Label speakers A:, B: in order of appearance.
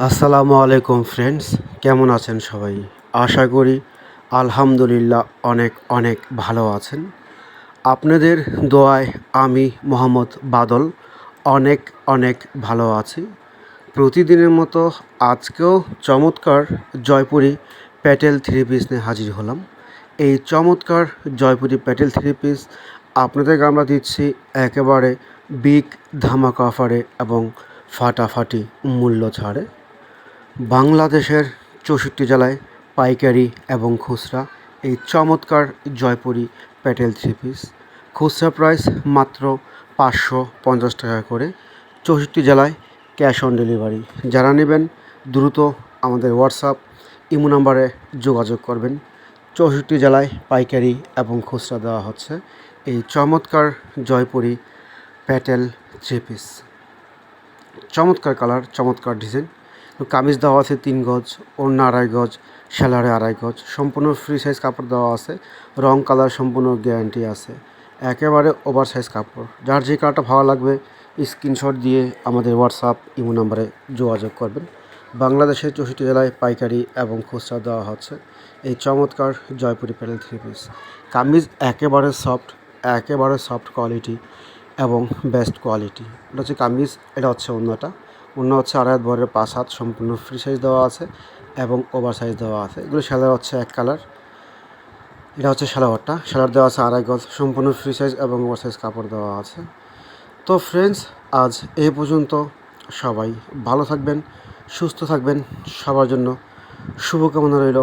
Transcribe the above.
A: আসসালামু আলাইকুম ফ্রেন্ডস, কেমন আছেন সবাই? আশা করি আলহামদুলিল্লাহ অনেক অনেক ভালো আছেন। আপনাদের দোয়ায় আমি মোহাম্মদ বাদল অনেক অনেক ভালো আছি। প্রতিদিনের মতো আজকেও চমৎকার জয়পুরি প্যাটেল থ্রি পিস নিয়ে হাজির হলাম। এই চমৎকার জয়পুরি প্যাটেল থ্রি পিস আপনাদেরকে আমরা দিচ্ছি একেবারে বিগ ধামাকা অফারে এবং ফাটাফাটি মূল্য ছাড়ে। বাংলাদেশের চৌষট্টি জেলায় পাইকারি এবং খুচরা এই চমৎকার জয়পুরি প্যাটেল থ্রি পিস। খুচরা প্রাইস মাত্র পাঁচশো পঞ্চাশ টাকা করে। চৌষট্টি জেলায় ক্যাশ অন ডেলিভারি। যারা নেবেন, দ্রুত আমাদের হোয়াটসঅ্যাপ, ইমো নাম্বারে যোগাযোগ করবেন। চৌষট্টি জেলায় পাইকারি এবং খুচরা দেওয়া হচ্ছে এই চমৎকার জয়পুরি প্যাটেল থ্রি পিস। চমৎকার কালার, চমৎকার ডিজাইন। কামিজ দেওয়া আছে তিন গজ, ওড়না আড়াই গজ, সেলারে আড়াই গজ। সম্পূর্ণ ফ্রি সাইজ কাপড় দেওয়া আছে। রং কালার সম্পূর্ণ গ্যারান্টি আছে। একেবারে ওভার সাইজ কাপড়। যার যে কালারটা ভালো লাগবে স্ক্রিনশট দিয়ে আমাদের হোয়াটসঅ্যাপ ইমো নাম্বারে যোগাযোগ করবেন। বাংলাদেশের চৌষট্টি জেলায় পাইকারি এবং খুচরা দেওয়া হচ্ছে। এই চমৎকার Jaipuri panel three piece kameez একেবারে সফট একেবারে সফট কোয়ালিটি এবং বেস্ট কোয়ালিটি এটা হচ্ছে কামিজ, এটা হচ্ছে অন্যটা অন্য হচ্ছে আড়াই হাত বরের পাঁচ হাত, সম্পূর্ণ ফ্রি সাইজ দেওয়া আছে এবং ওভার সাইজ দেওয়া আছে। এগুলো সেলার হচ্ছে এক কালার এটা হচ্ছে সালোয়ারটা সালোয়ার দেওয়া আছে আড়াই গজ, সম্পূর্ণ ফ্রি সাইজ এবং ওভার সাইজ কাপড় দেওয়া আছে। তো ফ্রেন্ডস আজ এই পর্যন্ত সবাই ভালো থাকবেন, সুস্থ থাকবেন। সবার জন্য শুভকামনা রইল।